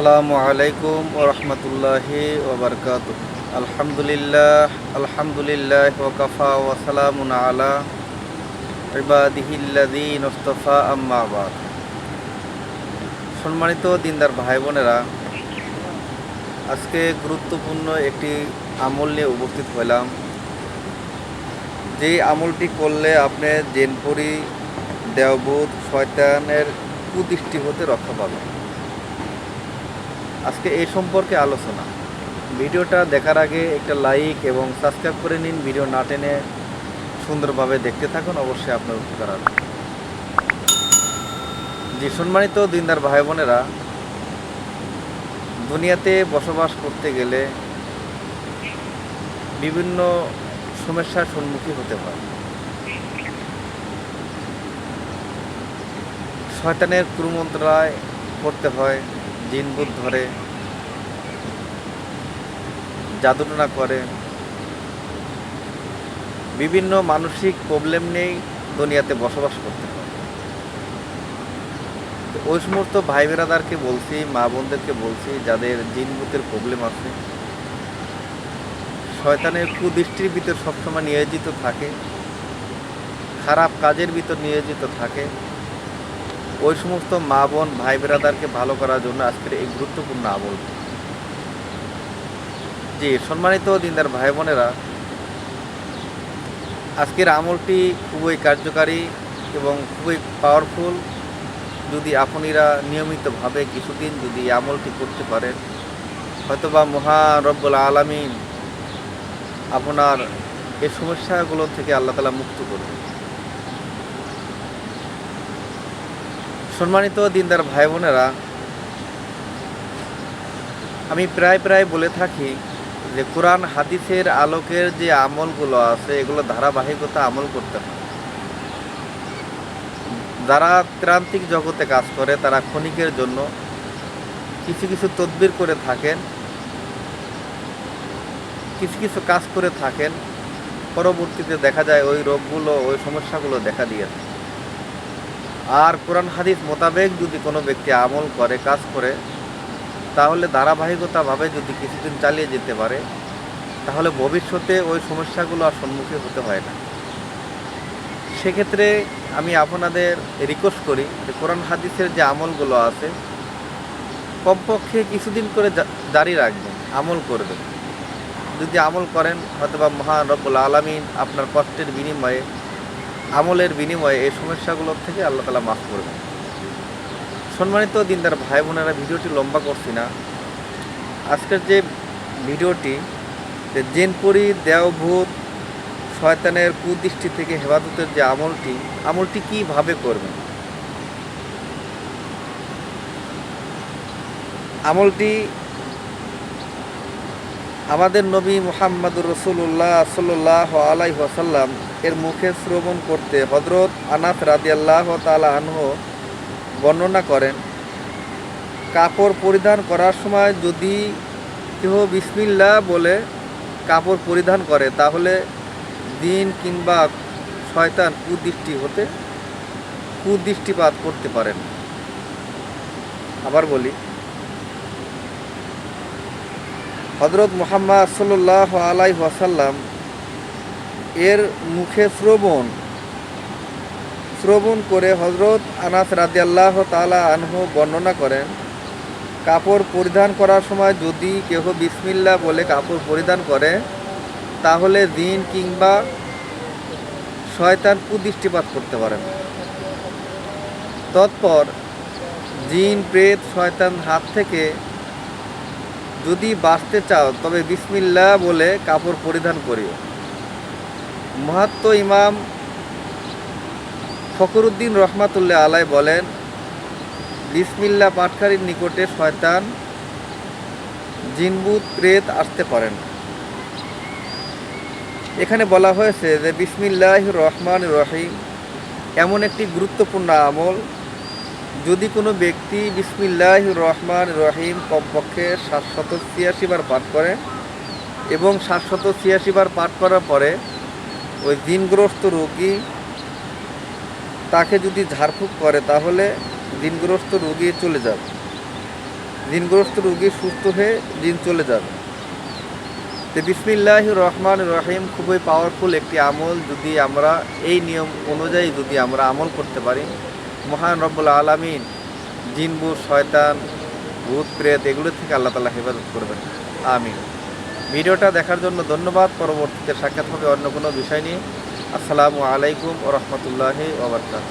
আসসালামু আলাইকুম ওরহমতুল্লাহি ওবরকাত আলহামদুলিল্লাহ আলহামদুলিল্লাহ ওকাফা ওয়াসালামুন আলা ইবাদিহিল্লাদিন ওস্তফা আম্মাবাদ সম্মানিত দিনদার ভাই বোনেরা আজকে গুরুত্বপূর্ণ একটি আমল নিয়ে উপস্থিত হলাম যেই আমলটি করলে আপনি জেনপুরি দেওবুধ শয়তানের কুদৃষ্টি হতে রক্ষা পাবেন। আজকে এই সম্পর্কে আলোচনা। ভিডিওটা দেখার আগে একটা লাইক এবং সাবস্ক্রাইব করে নিন। ভিডিও না টেনে সুন্দরভাবে দেখতে থাকুন, অবশ্যই আপনার উপকার হবে। জি, সম্মানিত দিনদার ভাই বোনেরা, দুনিয়াতে বসবাস করতে গেলে বিভিন্ন সমস্যার সম্মুখীন হতে হয়। শয়তানের কুমন্ত্রায় পড়তে হয় জিনবুত ধরে জাদুটনা করে। বিভিন্ন মানসিক প্রবলেম নেই দুনিয়াতে বসবাস করতে হয়। ওই সমস্ত ভাই বেরাদারকে বলছি, মা বোনদেরকে বলছি, যাদের জিনবুতের প্রবলেম আছে, শয়তানের কুদৃষ্টির ভিতর সবসময় নিয়োজিত থাকে, খারাপ কাজের ভিতর নিয়োজিত থাকে। ওই সমস্ত মা বোন, ভাই বেরাদারকে ভালো করার জন্য আজকের এই গুরুত্বপূর্ণ আমল। জি, সম্মানিত দিনদার ভাই বোনেরা, আজকের আমলটি খুবই কার্যকারী এবং খুবই পাওয়ারফুল যদি আপনিরা নিয়মিতভাবে কিছুদিন যদি আমলটি করতে পারেন, হয়তোবা মহা রব্বুল আলমিন আপনার এই সমস্যাগুলো থেকে আল্লাহ তালা মুক্ত করবে সম্মানিত দিনদার ভাই বোনেরা আমি প্রায় প্রায় বলে থাকি যে কোরআন হাদিসের আলোকের যে আমলগুলো আছে, এগুলো ধারাবাহিকতা আমল করতে হয়। যারা ত্রান্তিক জগতে কাজ করে, তারা ক্ষণিকের জন্য কিছু কিছু তদবির করে থাকেন, কিছু কিছু কাজ করে থাকেন, পরবর্তীতে দেখা যায় ওই রোগগুলো, ওই সমস্যাগুলো দেখা দিয়েছে আর কোরআন হাদিস মোতাবেক যদি কোনো ব্যক্তি আমল করে, কাজ করে, তাহলে ধারাবাহিকতাভাবে যদি কিছুদিন চালিয়ে যেতে পারে, তাহলে ভবিষ্যতে ওই সমস্যাগুলো আর সম্মুখীন হতে হয় না। সেক্ষেত্রে আমি আপনাদের রিকোয়েস্ট করি যে কোরআন হাদিসের যে আমলগুলো আছে, কমপক্ষে কিছুদিন করে জারি রাখবেন, আমল করবেন। যদি আমল করেন, হয়তোবা মহান আলমিন আপনার কষ্টের বিনিময়ে আমলের বিনিময়ে এই সমস্যাগুলোর থেকে আল্লাহ তালা মাফ করবেন সম্মানিত দিনদার ভাই বোনেরা, ভিডিওটি লম্বা করছি না। আজকের যে ভিডিওটি, যে জেনপুরি দেওভূত শয়তানের কুদৃষ্টি থেকে হেফাজতের যে আমলটি আমলটি কীভাবে করবেন? আমলটি আমাদের নবী মুহাম্মদুর রসুল্লাহ সাল্লাহ আলাই ওয়াসাল্লাম এর মুখে শ্রবণ করতে হজরত আনাস রাদিয়াল্লাহ তালা আনহ বর্ণনা করেন, কাপড় পরিধান করার সময় যদি কেহ বিসমিল্লা বলে কাপড় পরিধান করে, তাহলে দিন কিংবা শয়তান কুদৃষ্টি হতে, কুদৃষ্টিপাত করতে পারেন। আবার বলি হজরত মোহাম্মদ সাল্লাহ আলাই ওয়াসাল্লাম এর মুখে শ্রবণ শ্রবণ করে হজরত আনাস রাদিয়াল্লাহ তালা আনহু বর্ণনা করেন, কাপড় পরিধান করার সময় যদি কেহ বিসমিল্লা বলে কাপড় পরিধান করে, তাহলে দিন কিংবা শয়তান কুদৃষ্টিপাত করতে পারেন তৎপর জিন, প্রেত, শয়তান হাত থেকে যদি বাঁচতে চাও, তবে বিসমিল্লা বলে কাপড় পরিধান করিও। মহাত্ম ইমাম ফকরুদ্দিন রহমাতুল্লাহ আলাই বলেন, বিসমিল্লা পাটকারীর নিকটে শয়তান জিনবুত, প্রেত আসতে পারেন। এখানে বলা হয়েছে যে, বিসমিল্লাহ রহমান রহিম এমন একটি গুরুত্বপূর্ণ আমল, যদি কোনো ব্যক্তি বিসমিল্লাহ রহমান রহিম কমপক্ষে সাতশত ছিয়াশি বার পাঠ করে এবং সাতশত ছিয়াশি বার পাঠ করার পরে ওই দিনগ্রস্ত রোগী তাকে যদি ঝাড়ফুঁক করে, তাহলে দিনগ্রস্ত রোগী চলে যাবে। দিনগ্রস্ত রোগী সুস্থ হয়ে দিন চলে যাবে। তো বিসমিল্লাহ রহমান রহিম, খুবই পাওয়ারফুল একটি আমল যদি আমরা এই নিয়ম অনুযায়ী যদি আমরা আমল করতে পারি। মহান রব্বুল আলমিন জিনবু, শয়তান, ভূত, প্রেত, এগুলো থেকে আল্লাহ তালা হেফাজত করবেন। আমিন। ভিডিওটা দেখার জন্য ধন্যবাদ। পরবর্তীতে সাক্ষাৎ হবে অন্য কোনো বিষয় নিয়ে। আসসালামু আলাইকুম ও রহমতুল্লাহি ওবরকাত।